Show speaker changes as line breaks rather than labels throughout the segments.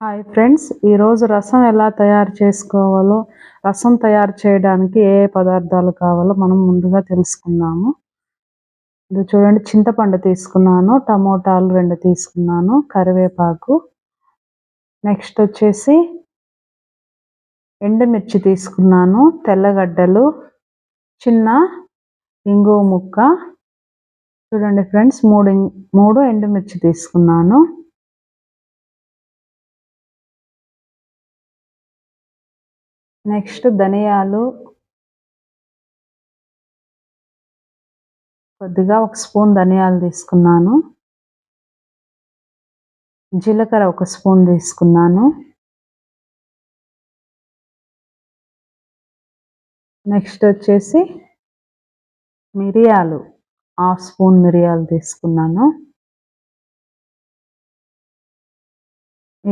Hi friends ఈరోజు రసం ఎలా తయారు చేసుకోవాలో రసం తయారు చేయడానికి ఏ ఏ పదార్థాలు కావాలో మనం ముందుగా తెలుసుకుందాము. ఇది చూడండి చింతపండు తీసుకున్నాను టమోటాలు రెండు తీసుకున్నాను కరివేపాకు. నెక్స్ట్ వచ్చేసి ఎండుమిర్చి తీసుకున్నాను తెల్లగడ్డలు చిన్న ఇంగువ ముక్క. చూడండి ఫ్రెండ్స్ మూడు మూడు ఎండుమిర్చి తీసుకున్నాను. నెక్స్ట్ ధనియాలు కొద్దిగా ఒక స్పూన్ ధనియాలు తీసుకున్నాను. జీలకర్ర ఒక స్పూన్ తీసుకున్నాను. నెక్స్ట్ వచ్చేసి మిరియాలు హాఫ్ స్పూన్ మిరియాలు తీసుకున్నాను.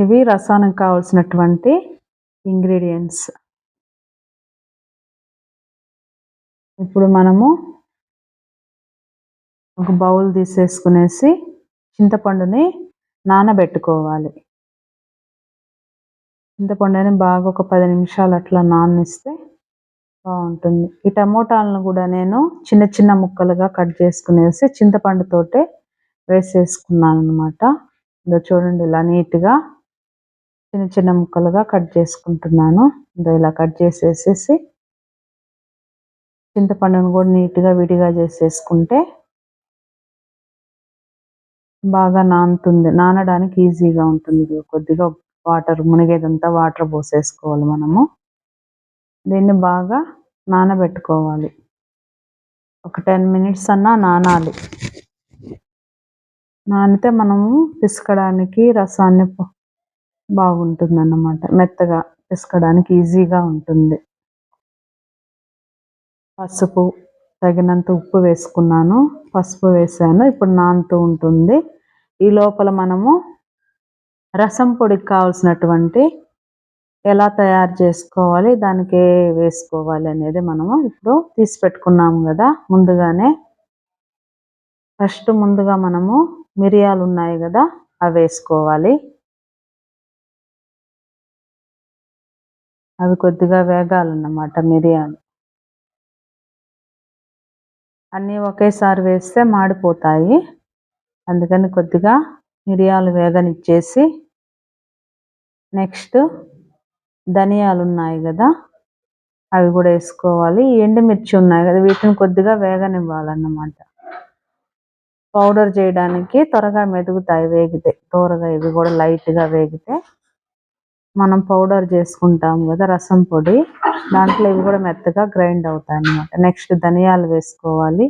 ఇవి రసానికి కావాల్సినటువంటి ఇంగ్రీడియంట్స్. ఇప్పుడు మనము ఒక బౌల్ తీసేసుకునేసి చింతపండుని నానబెట్టుకోవాలి. చింతపండుని బాగా ఒక పది నిమిషాలు అట్లా నాననిస్తే బాగుంటుంది. ఈ టమోటాలను కూడా నేను చిన్న చిన్న ముక్కలుగా కట్ చేసుకునేసి చింతపండుతోటే వేసేసుకున్నాను అనమాట ఇదో చూడండి ఇలా నీట్గా చిన్న చిన్న ముక్కలుగా కట్ చేసుకుంటున్నాను. ఇదో ఇలా కట్ చేసేసేసి చింతపండును కూడా నీట్గా విడిగా చేసేసుకుంటే బాగా నానుతుంది. నానడానికి ఈజీగా ఉంటుంది. కొద్దిగా వాటర్ మునిగేదంతా వాటర్ పోసేసుకోవాలి మనము. దీన్ని బాగా నానబెట్టుకోవాలి. ఒక టెన్ మినిట్స్ అన్నా నానాలి. నానితే మనము పిసకడానికి రసాన్ని బాగుంటుంది అన్నమాట మెత్తగా పిసకడానికి ఈజీగా ఉంటుంది. పసుపు తగినంత ఉప్పు వేసుకున్నాను. పసుపు వేసాను. ఇప్పుడు నానుతూ ఉంటుంది. ఈ లోపల మనము రసం పొడికి కావాల్సినటువంటి ఎలా తయారు చేసుకోవాలి దానికి వేసుకోవాలి అనేది మనము ఇప్పుడు తీసి పెట్టుకున్నాము కదా. ముందుగానే ఫస్ట్ ముందుగా మనము మిరియాలు ఉన్నాయి కదా అవి వేసుకోవాలి. అవి కొద్దిగా వేగాలన్నమాట మిరియాలు. అన్నీ ఒకేసారి వేస్తే మాడిపోతాయి. అందుకని కొద్దిగా మిరియాలు వేగనిచ్చేసి నెక్స్ట్ ధనియాలు ఉన్నాయి కదా అవి కూడా వేసుకోవాలి. ఎండుమిర్చి ఉన్నాయి కదా వీటిని కొద్దిగా వేగనివ్వాలన్నమాట. పౌడర్ చేయడానికి త్వరగా మెదుగుతాయి వేగితే త్వరగా ఇవి కూడా లైట్గా వేగితే మనం పౌడర్ చేసుకుంటాం కదా రసం పొడి. దాంట్లో ఇవి కూడా మెత్తగా గ్రైండ్ అవుతాయి అన్నమాట. నెక్స్ట్ ధనియాలు వేసుకోవాలి.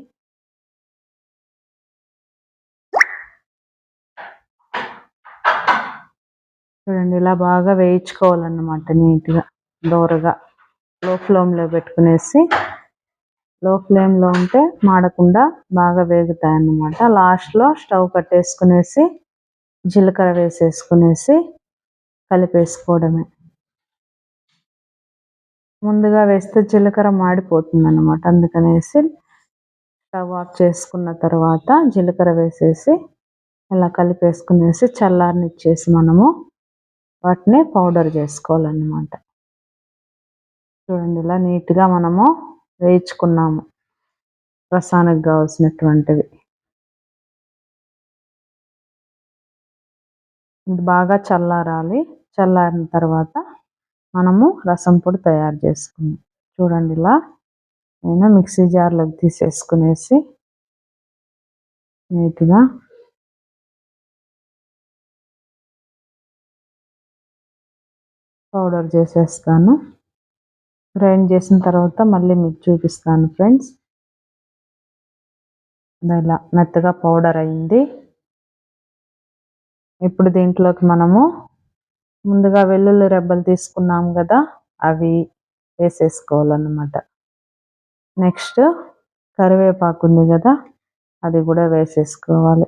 చూడండి ఇలా బాగా వేయించుకోవాలన్నమాట నీట్గా దోరగా. లో ఫ్లేమ్లో పెట్టుకునేసి లో ఫ్లేమ్లో ఉంటే మాడకుండా బాగా వేగుతాయి అన్నమాట లాస్ట్లో స్టవ్ కట్టేసుకునేసి జీలకర్ర వేసేసుకునేసి కలిపేసుకోవడమే. ముందుగా వేస్తే జీలకర్ర మాడిపోతుంది అనమాట అందుకనేసి స్టవ్ ఆఫ్ చేసుకున్న తర్వాత జీలకర్ర వేసేసి ఇలా కలిపేసుకునేసి చల్లారనిచ్చేసి మనము వాటిని పౌడర్ చేసుకోవాలన్నమాట. చూడండి ఇలా నీట్గా మనము వేయించుకున్నాము. రసానికి కావాల్సినటువంటివి. ఇది బాగా చల్లారాలి. చల్లారిన తర్వాత మనము రసం పొడి తయారు చేసుకున్నాం చూడండి ఇలా. నేను మిక్సీ జార్లోకి తీసేసుకునేసి నీట్గా పౌడర్ చేసేస్తాను. గ్రైండ్ చేసిన తర్వాత మళ్ళీ మీకు చూపిస్తాను ఫ్రెండ్స్. ఇలా మెత్తగా పౌడర్ అయింది. ఇప్పుడు దీంట్లోకి మనము ముందుగా వెల్లుల్లి రెబ్బలు తీసుకున్నాము కదా అవి వేసేసుకోవాలన్నమాట. నెక్స్ట్ కరివేపాకు ఉంది కదా అది కూడా వేసేసుకోవాలి.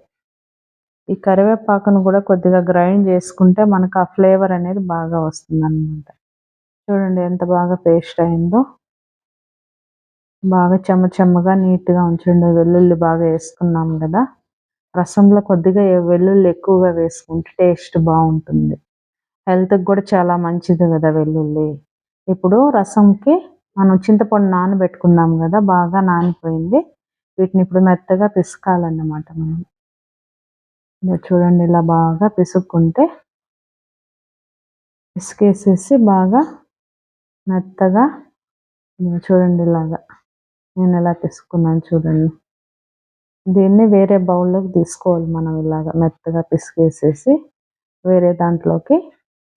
ఈ కరివేపాకును కూడా కొద్దిగా గ్రైండ్ చేసుకుంటే మనకు ఆ ఫ్లేవర్ అనేది బాగా వస్తుందన్నమాట. చూడండి ఎంత బాగా పేస్ట్ అయిందో. బాగా చెమ్మ చెమ్మగా నీట్గా ఉంచండి. వెల్లుల్లి బాగా వేసుకున్నాం కదా. రసంలో కొద్దిగా వెల్లుల్లి ఎక్కువగా వేసుకుంటే టేస్ట్ బాగుంటుంది. హెల్త్కి కూడా చాలా మంచిది కదా వెల్లుల్లి. ఇప్పుడు రసంకి మనం చింతపండు నానబెట్టుకున్నాం కదా బాగా నానిపోయింది. వీటిని ఇప్పుడు మెత్తగా పిసకాలన్నమాట మనం. చూడండి ఇలా బాగా పిసుక్కుంటే పిసికేసేసి బాగా మెత్తగా చూడండి ఇలాగా. నేను ఎలా పిసుకున్నాను చూడండి. దీన్ని వేరే బౌల్లోకి తీసుకోవాలి మనం ఇలాగ మెత్తగా పిసికేసేసి వేరే దాంట్లోకి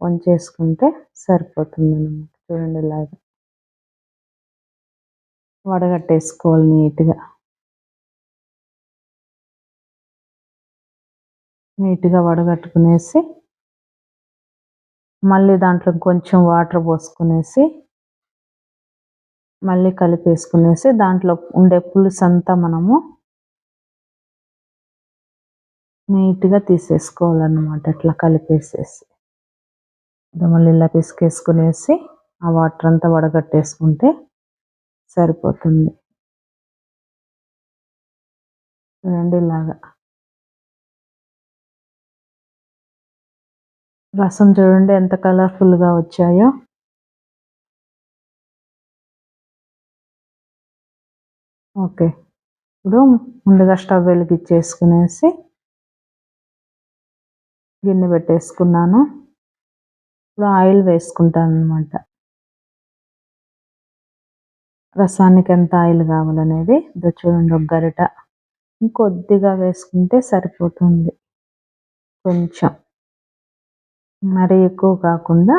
వంచేసుకుంటే సరిపోతుంది అనమాట చూడండి ఇలాగ వడగట్టేసుకోవాలి నీట్గా. నీట్గా వడగట్టుకునేసి మళ్ళీ దాంట్లో కొంచెం వాటర్ పోసుకునేసి మళ్ళీ కలిపేసుకునేసి దాంట్లో ఉండే పులుసు అంతా మనము నీట్గా తీసేసుకోవాలన్నమాట. అట్లా కలిపేసేసి. మళ్ళీ ఇలా పిసికేసుకునేసి ఆ వాటర్ అంతా వడగట్టేసుకుంటే సరిపోతుంది. చూడండి ఇలాగా. రసం చూడండి ఎంత కలర్ఫుల్గా వచ్చాయో. ఓకే. ఇప్పుడు ముందుగా స్టవ్ వెలిగించేసుకునేసి గిన్నె పెట్టేసుకున్నాను. ఇప్పుడు ఆయిల్ వేసుకుంటాను అనమాట రసానికి ఎంత ఆయిల్ కావాలనేది. ఇది చూడండి ఒక గరిట. ఇంకొద్దిగా వేసుకుంటే సరిపోతుంది. కొంచెం. మరీ ఎక్కువ కాకుండా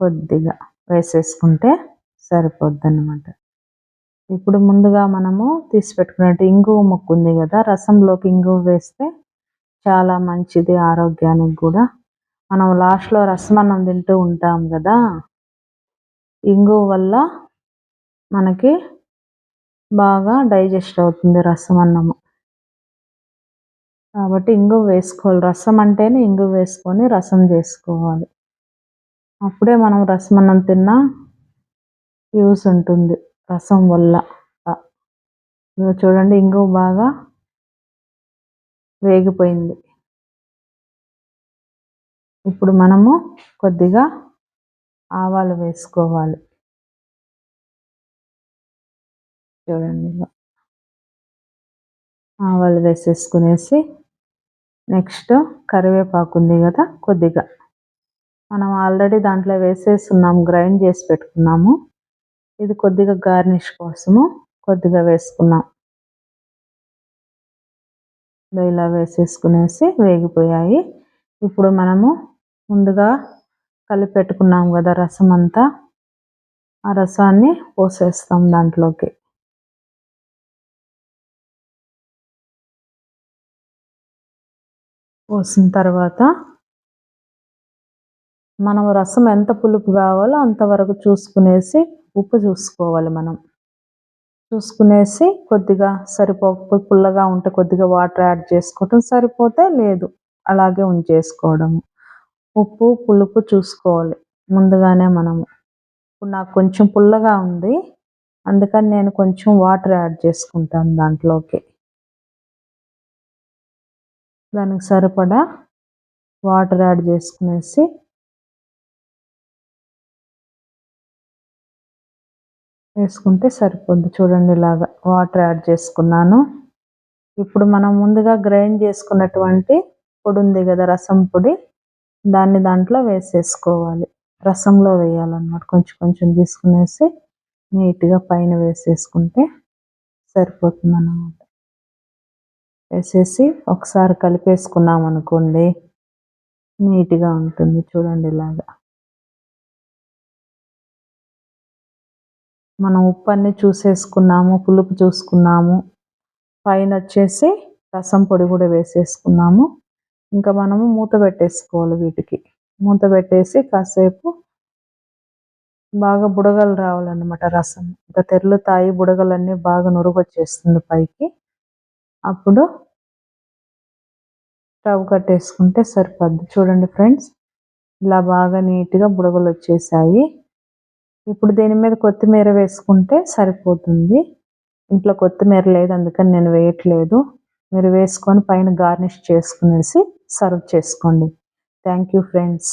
కొద్దిగా వేసేసుకుంటే సరిపోద్ది అనమాట ఇప్పుడు ముందుగా మనము తీసి పెట్టుకున్నట్టు ఇంగువ ముక్కు ఉంది కదా రసంలోకి ఇంగువ వేస్తే చాలా మంచిది ఆరోగ్యానికి కూడా. మనం లాస్ట్లో రసమన్నం తింటూ ఉంటాం కదా. ఇంగువ వల్ల మనకి బాగా డైజెస్ట్ అవుతుంది రసం అన్నము కాబట్టి ఇంగువ వేసుకోవాలి. రసం అంటేనే ఇంగువ వేసుకొని రసం చేసుకోవాలి. అప్పుడే మనం రసం అన్నం తిన్నా యూస్ ఉంటుంది రసం వల్ల. చూడండి ఇంగు బాగా వేగిపోయింది ఇప్పుడు మనము కొద్దిగా ఆవాలు వేసుకోవాలి. చూడండి ఆవాలు వేసేసుకునేసి నెక్స్ట్ కరివేపాకు ఉంది కదా కొద్దిగా. మనం ఆల్రెడీ దాంట్లో వేసేస్తున్నాము గ్రైండ్ చేసి పెట్టుకున్నాము. ఇది కొద్దిగా గార్నిష్ కోసము కొద్దిగా వేసుకున్నాం. ఇలా వేసేసుకునేసి వేగిపోయాయి. ఇప్పుడు మనము ముందుగా కలిపి పెట్టుకున్నాం కదా రసం అంతా. ఆ రసాన్ని పోసేస్తాం దాంట్లోకి. పోసిన తర్వాత మనం రసం ఎంత పులుపు కావాలో అంతవరకు చూసుకునేసి ఉప్పు చూసుకోవాలి మనం. చూసుకునేసి కొద్దిగా సరిపో పుల్లగా ఉంటే కొద్దిగా వాటర్ యాడ్ చేసుకోవటం సరిపోతే లేదు. అలాగే ఉంచేసుకోవడము. ఉప్పు పులుపు చూసుకోవాలి. ముందుగానే మనము. ఇప్పుడు నాకు కొంచెం పుల్లగా ఉంది. అందుకని నేను కొంచెం వాటర్ యాడ్ చేసుకుంటాను దాంట్లోకి. దానికి సరిపడా వాటర్ యాడ్ చేసుకునేసి వేసుకుంటే సరిపోద్ది. చూడండి ఇలాగా వాటర్ యాడ్ చేసుకున్నాను. ఇప్పుడు మనం ముందుగా గ్రైండ్ చేసుకున్నటువంటి పొడి ఉంది కదా రసం పొడి. దాన్ని దాంట్లో వేసేసుకోవాలి. రసంలో వేయాలన్నమాట. కొంచెం కొంచెం తీసుకునేసి నీట్గా పైన వేసేసుకుంటే సరిపోతుంది అన్నమాట వేసేసి ఒకసారి కలిపేసుకున్నాం అనుకోండి నీట్గా ఉంటుంది. చూడండి ఇలాగా. మనం ఉప్పు అన్నీ చూసేసుకున్నాము పులుపు చూసుకున్నాము. పైన వచ్చేసి రసం పొడి కూడా వేసేసుకున్నాము. ఇంకా మనము మూత పెట్టేసుకోవాలి వీటికి. మూత పెట్టేసి కాసేపు బాగా బుడగలు రావాలన్నమాట రసం. ఇంకా తెర్లుతాయి బుడగలన్నీ బాగా నురుగొచ్చేస్తుంది పైకి. అప్పుడు స్టవ్ కట్టేసుకుంటే సరిపోద్ది. చూడండి ఫ్రెండ్స్ ఇలా బాగా నీట్గా బుడగలు వచ్చేసాయి. ఇప్పుడు దీని మీద కొత్తిమీర వేసుకుంటే సరిపోతుంది. ఇంట్లో కొత్తిమీర లేదు అందుకని నేను వేయట్లేదు. మీరు వేసుకొని పైన గార్నిష్ చేసుకునేసి సర్వ్ చేసుకోండి. Thank you friends.